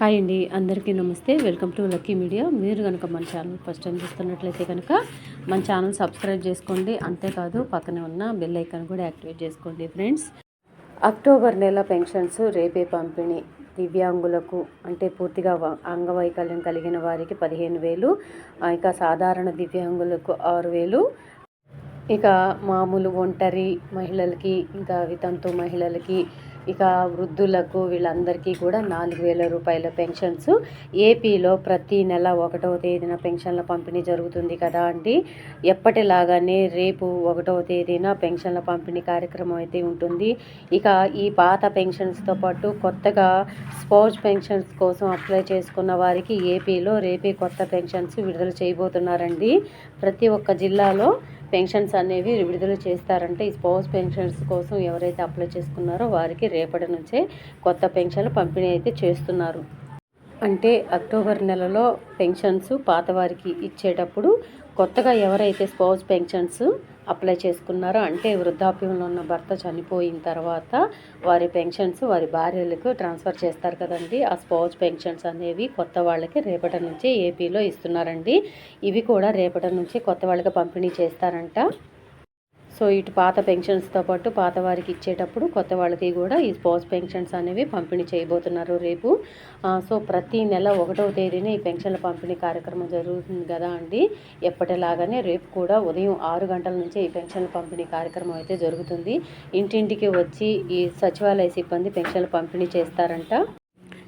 Hi అండి అందరికీ నమస్తే. Welcome to Lucky Media. మీరు కనుక మన ఛానల్ ఫస్ట్ టైం చూస్తున్నట్లయితే కనుక మన ఛానల్ సబ్స్క్రైబ్ చేసుకోండి. అంతేకాదు పక్కనే ఉన్న బెల్ ఐకాన్ కూడా యాక్టివేట్ చేసుకోండి ఫ్రెండ్స్. అక్టోబర్ నెల పెన్షన్స్ రేపే పంపిణీ. దివ్యాంగులకు అంటే పూర్తిగా అంగవైకల్యం కలిగిన వారికి పదిహేను వేలు ఇంకా ఇక సాధారణ దివ్యాంగులకు ఆరు వేలు. ఇక మామూలు ఒంటరి మహిళలకి ఇంకా వితంతు మహిళలకి ఇక వృద్ధులకు వీళ్ళందరికీ కూడా నాలుగు వేల రూపాయల పెన్షన్స్. ఏపీలో ప్రతి నెల ఒకటవ తేదీన పెన్షన్ల పంపిణీ జరుగుతుంది కదా అండి ఎప్పటిలాగానే రేపు ఒకటవ తేదీన పెన్షన్ల పంపిణీ కార్యక్రమం అయితే ఉంటుంది. ఇక ఈ పాత పెన్షన్స్తో పాటు కొత్తగా స్పోర్ట్స్ పెన్షన్స్ కోసం అప్లై చేసుకున్న వారికి ఏపీలో రేపే కొత్త పెన్షన్స్ విడుదల చేయబోతున్నారండి. ప్రతి ఒక్క జిల్లాలో పెన్షన్స్ అనేవి విడుదల చేస్తారంటే ఈ స్పౌస్ పెన్షన్స్ కోసం ఎవరైతే అప్లై చేసుకున్నారో వారికి రేపటి నుంచే కొత్త పెన్షన్లు పంపిణీ అయితే చేస్తున్నారు. అంటే అక్టోబర్ నెలలో పెన్షన్స్ పాతవారికి ఇచ్చేటప్పుడు కొత్తగా ఎవరైతే స్పౌస్ పెన్షన్స్ అప్లై చేసుకున్నారో అంటే వృద్ధాప్యంలో ఉన్న భర్త చనిపోయిన తర్వాత వారి పెన్షన్స్ వారి భార్యలకు ట్రాన్స్ఫర్ చేస్తారు కదండి. ఆ స్పౌస్ పెన్షన్స్ అనేవి కొత్త వాళ్ళకి రేపటి నుంచే ఏపీలో ఇస్తున్నారండి. ఇవి కూడా రేపటి నుంచి కొత్త వాళ్ళకి పంపిణీ చేస్తారంట. సో ఇటు పాత పెన్షన్స్తో పాటు పాత వారికి ఇచ్చేటప్పుడు కొత్త వాళ్ళకి కూడా ఈ స్పౌస్ పెన్షన్స్ అనేవి పంపిణీ చేయబోతున్నారు రేపు. సో ప్రతి నెల ఒకటవ తేదీన ఈ పెన్షన్ల పంపిణీ కార్యక్రమం జరుగుతుంది కదా అండి. ఎప్పటిలాగానే రేపు కూడా ఉదయం ఆరు గంటల నుంచే ఈ పెన్షన్ల పంపిణీ కార్యక్రమం అయితే జరుగుతుంది. ఇంటింటికి వచ్చి ఈ సచివాలయ సిబ్బంది పెన్షన్లు పంపిణీ చేస్తారంట.